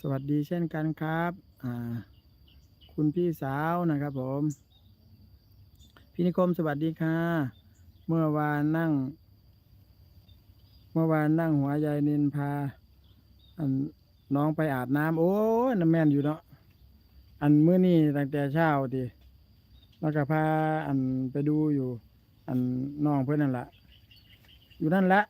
สวัสดีเช่นกันครับคุณพี่สาวนะครับผมพี่นิคมสวัสดีค่ะ เมื่อวานนั่ง เมื่อวานนั่งหัวยายนินพาอันน้องไปอาบน้ำโอ้ยน้ำแม่นอยู่เนาะอันเมื่อนี่ตั้งแต่เช้าดิแล้วก็พาอันไปดูอยู่ อันน้องเพื่อนนั่นแหละอยู่นั่นแหละ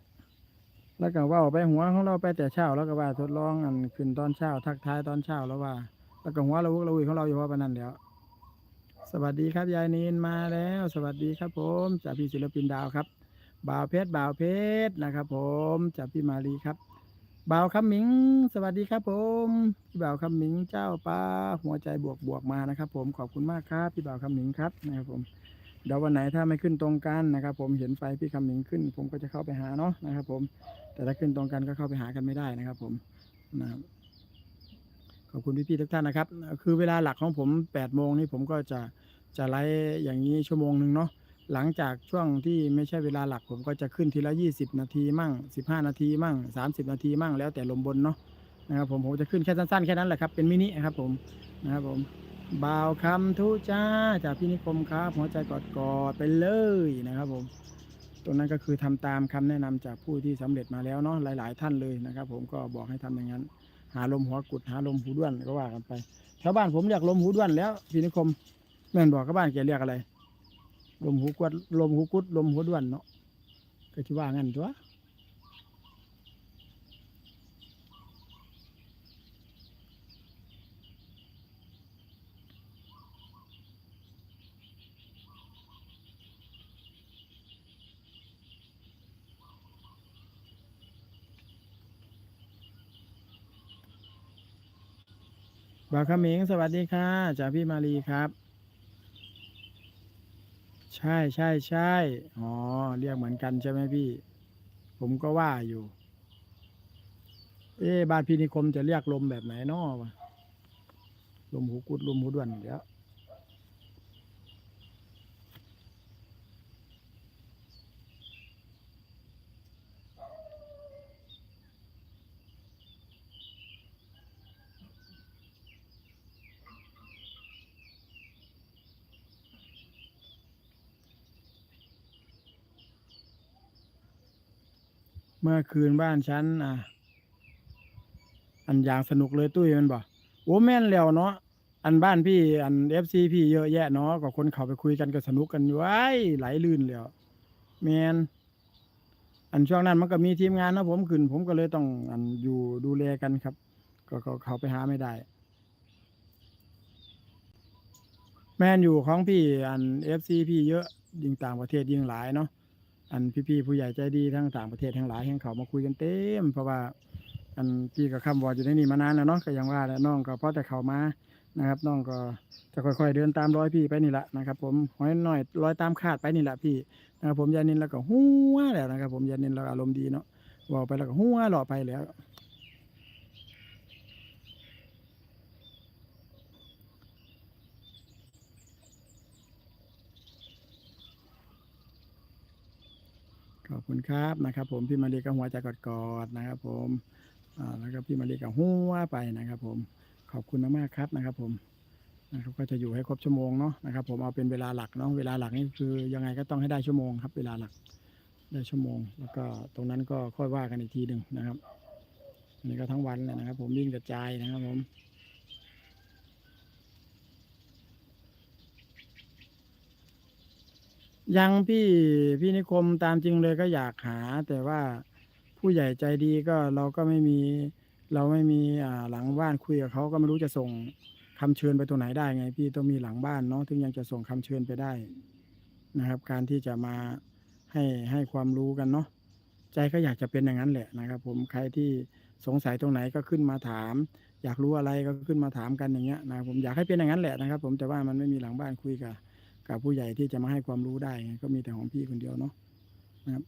แล้วก็ว่าไปหัวของเราไปแต่เช้าแล้วก็ว่าทดลองอันขึ้นตอนเช้า ทักทายตอนเช้าแล้วว่า แล้วก็หัวเราวุกเราวุยของเราอยู่ว่าปานนั้นแล้ว สวัสดีครับยายนีนมาแล้ว สวัสดีครับ ผมจากพี่ศิลปินดาวครับ บ่าวเพชรบ่าวเพชรนะครับ ผมจากพี่มาลีครับบ่าวคำหมิง สวัสดีครับ ผมพี่บ่าวคำหมิงเจ้าป้าหัวใจบวกบวกมานะครับ ผมขอบคุณมากครับพี่บ่าวคำหมิงครับนะครับผมเดี๋ยววันไหนถ้าไม่ขึ้นตรงกันนะครับ ผมเห็นไฟพี่คำหมิงขึ้น ผมก็จะเข้าไปหาเนาะนะครับ ผม แต่ถ้าขึ้นตรงกันก็เข้าไปหากันไม่ได้นะครับ ผมนะครับขอบคุณพี่ๆทุกท่านนะครับ คือเวลาหลักของผม8ปดโมงนี่ผมก็จะจะไลฟ์อย่างนี้ชั่วโมงหนึ่งเนาะหลังจากช่วงที่ไม่ใช่เวลาหลักผมก็จะขึ้นทีละ 20 นาทีมั่ง 15 นาทีมั่ง 30 นาทีมั่งแล้วแต่ลมบนเนาะนะครับผมผมจะขึ้นแค่สั้นๆแค่นั้นแหละครับเป็นมินิครับผมนะครับผมบ่าวคำทุจ้าจากพี่นิคมครับหัวใจกอดๆไปเลยนะครับผม ตรงนั้นก็คือทำตามคำแนะนำจากผู้ที่สำเร็จมาแล้วเนาะหลาย ๆ ท่านเลยนะครับ ผมก็บอกให้ทำอย่างนั้น หาลมหัวกุดหาลมหูด้วนก็ว่ากันไปชาวบ้านผมเรียกลมหูด้วนแล้วพี่นิคมแม่นบอกกับบ้านแกเรียกอะไร ลมหูกวดลมหูกุดลมหูด้วนเนาะก็คิดว่างั้นตัว บ่าขมิงสวัสดีค่ะจากพี่มารีครับ ใช่ใช่ใช่อ๋อเรียกเหมือนกันใช่ไหมพี่ ผมก็ว่าอยู่ เอ๊บ้านพี่นิคมจะเรียกลมแบบไหนนาะวะลมหูกุดลมหูด่วนเดี๋ยว เมื่อคืนบ้านฉันอะ อันอย่างสนุกเลยตุ้ยมันบอกโอ้แม่นแล้วเนาะอันบ้านพี่อันเอฟซีพี่เยอะแยะเนาะก็คนเขาไปคุยกันก็สนุกกันอยู่ไอ้ยไหลลื่นแล้วแมนอันช่วงนั้นมันก็มีทีมงานนะผมขึ้น ผมก็เลยต้องอันอยู่ดูแลกันครับ ก็ก็เขาไปหาไม่ได้ แมนอยู่ของพี่อันเอฟซีพี่เยอะยิ่งต่างประเทศยิ่งหลายเนาะ อันพี่ๆผู้ใหญ่ใจดีทั้งต่างประเทศทั้งหลายแห่งเขามาคุยกันเต็ม เพราะว่าอันพี่กับคำวอดอยู่ในนี่มานานแล้วเนาะก็ยังว่าแหละน้องก็เพราะแต่เขามานะครับ น้องก็จะค่อยๆเดินตามรอยพี่ไปนี่แหละนะครับ ผมห้อยหน่อยรอยตามคาดไปนี่แหละพี่นะครับผมยานินแล้วก็หัวแล้วนะครับ ผมยานินเราอารมณ์ดีเนาะบอกไปแล้วก็หัวหล่อไปแล้ว คุณครับนะครับ ผมพี่มาเรียกหัวใจกอดๆนะครับ ผมแล้วก็พี่มาเรียกหัวไปนะครับ ผมขอบคุณมากๆครับนะครับ ผมนะครับก็จะอยู่ให้ครบชั่วโมงเนาะนะครับ ผมเอาเป็นเวลาหลักเนาะเวลาหลักนี่คือยังไงก็ต้องให้ได้ชั่วโมงครับ เวลาหลักได้ชั่วโมง แล้วก็ตรงนั้นก็ค่อยว่ากันอีกทีหนึ่งนะครับอันนี้ก็ทั้งวันเลยนะครับ ผมวิ่งกระจายนะครับ ผม ยังพี่พี่นิคมตามจริงเลยก็อยากหา แต่ว่าผู้ใหญ่ใจดีก็เราก็ไม่มี เราไม่มีอ่าหลังบ้านคุยกับเขาก็ไม่รู้จะส่งคำเชิญไปตรงไหนได้ไง พี่ต้องมีหลังบ้านเนาะถึงยังจะส่งคำเชิญไปได้นะครับ การที่จะมาให้ให้ความรู้กันเนาะใจก็อยากจะเป็นอย่างนั้นแหละนะครับ ผมใครที่สงสัยตรงไหนก็ขึ้นมาถาม อยากรู้อะไรก็ขึ้นมาถามกันอย่างเงี้ยนะครับผมอยากให้เป็นอย่างนั้นแหละนะครับ ผมแต่ว่ามันไม่มีหลังบ้านคุยกับ กับผู้ใหญ่ที่จะมาให้ความรู้ได้ก็มีแต่ของพี่คนเดียวเนาะนะครับ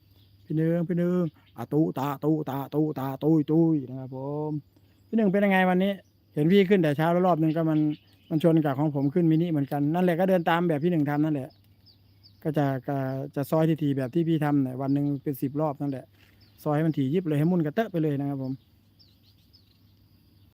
พี่หนึ่งพี่หนึ่งอาตูตาตูตาตูตาตุยตุยนะครับผมพี่หนึ่งเป็นยังไงวันนี้ เห็นพี่ขึ้นแต่เช้าแล้วรอบหนึ่งก็มันมันชนกับของผมขึ้นมินิเหมือนกันนั่นแหละก็เดินตามแบบพี่หนึ่งทำนั่นแหละ ก็จะก็จะซอยทีๆแบบที่พี่ทำเนี่ยวันหนึ่งเป็นสิบรอบนั่นแหละซอยให้มันถี่ยิบเลยให้มุ่นกระเตอะไปเลยนะครับผม